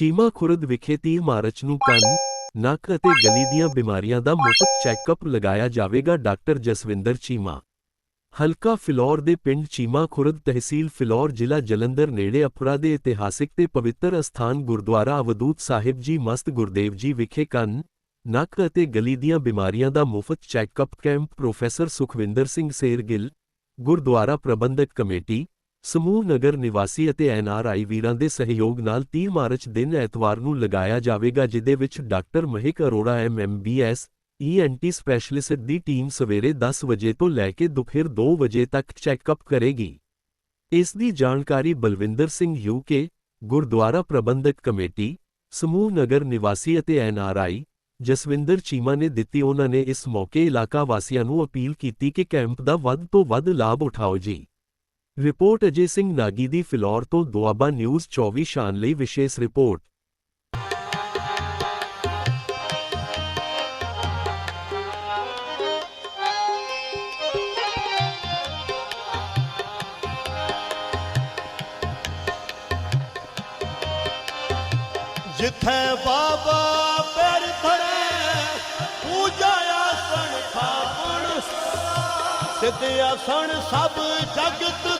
ਚੀਮਾ ਖੁਰਦ ਵਿਖੇ 30 ਮਾਰਚ ਨੂੰ ਕੰਨ, ਨੱਕ ਅਤੇ ਗਲੀ ਦੀਆਂ ਬਿਮਾਰੀਆਂ ਦਾ ਮੁਫਤ ਚੈੱਕਅਪ ਲਗਾਇਆ ਜਾਵੇਗਾ ਡਾਕਟਰ ਜਸਵਿੰਦਰ ਚੀਮਾ। ਹਲਕਾ ਫਿਲੌਰ ਦੇ ਪਿੰਡ ਚੀਮਾ ਖੁਰਦ ਤਹਿਸੀਲ ਫਿਲੌਰ ਜ਼ਿਲ੍ਹਾ ਜਲੰਧਰ ਨੇੜੇ ਅਪਰਾ ਦੇ ਇਤਿਹਾਸਿਕ ਤੇ ਪਵਿੱਤਰ ਅਸਥਾਨ ਗੁਰਦੁਆਰਾ ਅਵਦੂਤ ਸਾਹਿਬ ਜੀ ਮਸਤ ਗੁਰਦੇਵ ਜੀ ਵਿਖੇ ਕੰਨ, ਨੱਕ ਅਤੇ ਗਲੀ ਦੀਆਂ ਬਿਮਾਰੀਆਂ ਦਾ ਮੁਫਤ checkup camp professor Sukhwinder Singh Shergill, Gurdwara Prabandhak committee ਸਮੂਹ ਨਗਰ ਨਿਵਾਸੀ ਅਤੇ ਐਨਆਰਆਈ ਵੀਰਾਂ ਦੇ ਸਹਿਯੋਗ ਨਾਲ 30 ਮਾਰਚ ਦਿਨ ਐਤਵਾਰ ਨੂੰ ਲਗਾਇਆ ਜਾਵੇਗਾ ਜਿਦੇ ਵਿੱਚ doctor Mehak Arora MMBS ENT specialist ਦੀ ਟੀਮ ਸਵੇਰੇ 10 ਵਜੇ ਤੋਂ ਲੈ ਕੇ ਦੁਪਹਿਰ 2 ਵਜੇ ਤੱਕ ਚੈੱਕਅਪ ਕਰੇਗੀ। ਇਸ ਦੀ ਜਾਣਕਾਰੀ ਬਲਵਿੰਦਰ ਸਿੰਘ ਯੂਕੇ ਗੁਰਦੁਆਰਾ ਪ੍ਰਬੰਧਕ ਕਮੇਟੀ, ਸਮੂਹ ਨਗਰ ਨਿਵਾਸੀ ਅਤੇ ਐਨਆਰਆਈ ਜਸਵਿੰਦਰ ਚੀਮਾ ਨੇ ਦਿੱਤੀ। ਉਹਨਾਂ ਨੇ ਇਸ ਮੌਕੇ ਇਲਾਕਾ ਵਾਸੀਆਂ ਨੂੰ ਅਪੀਲ ਕੀਤੀ ਕਿ ਕੈਂਪ ਦਾ ਵੱਧ ਤੋਂ ਵੱਧ ਲਾਭ ਉਠਾਓ ਜੀ। रिपोर्ट अजय सिंह नागीदी फिलौर तो दुआबा न्यूज़ चौबीस शानली विशेष रिपोर्ट जिथे बाबा पैर धरे, पूजा सिद्ध सब जगत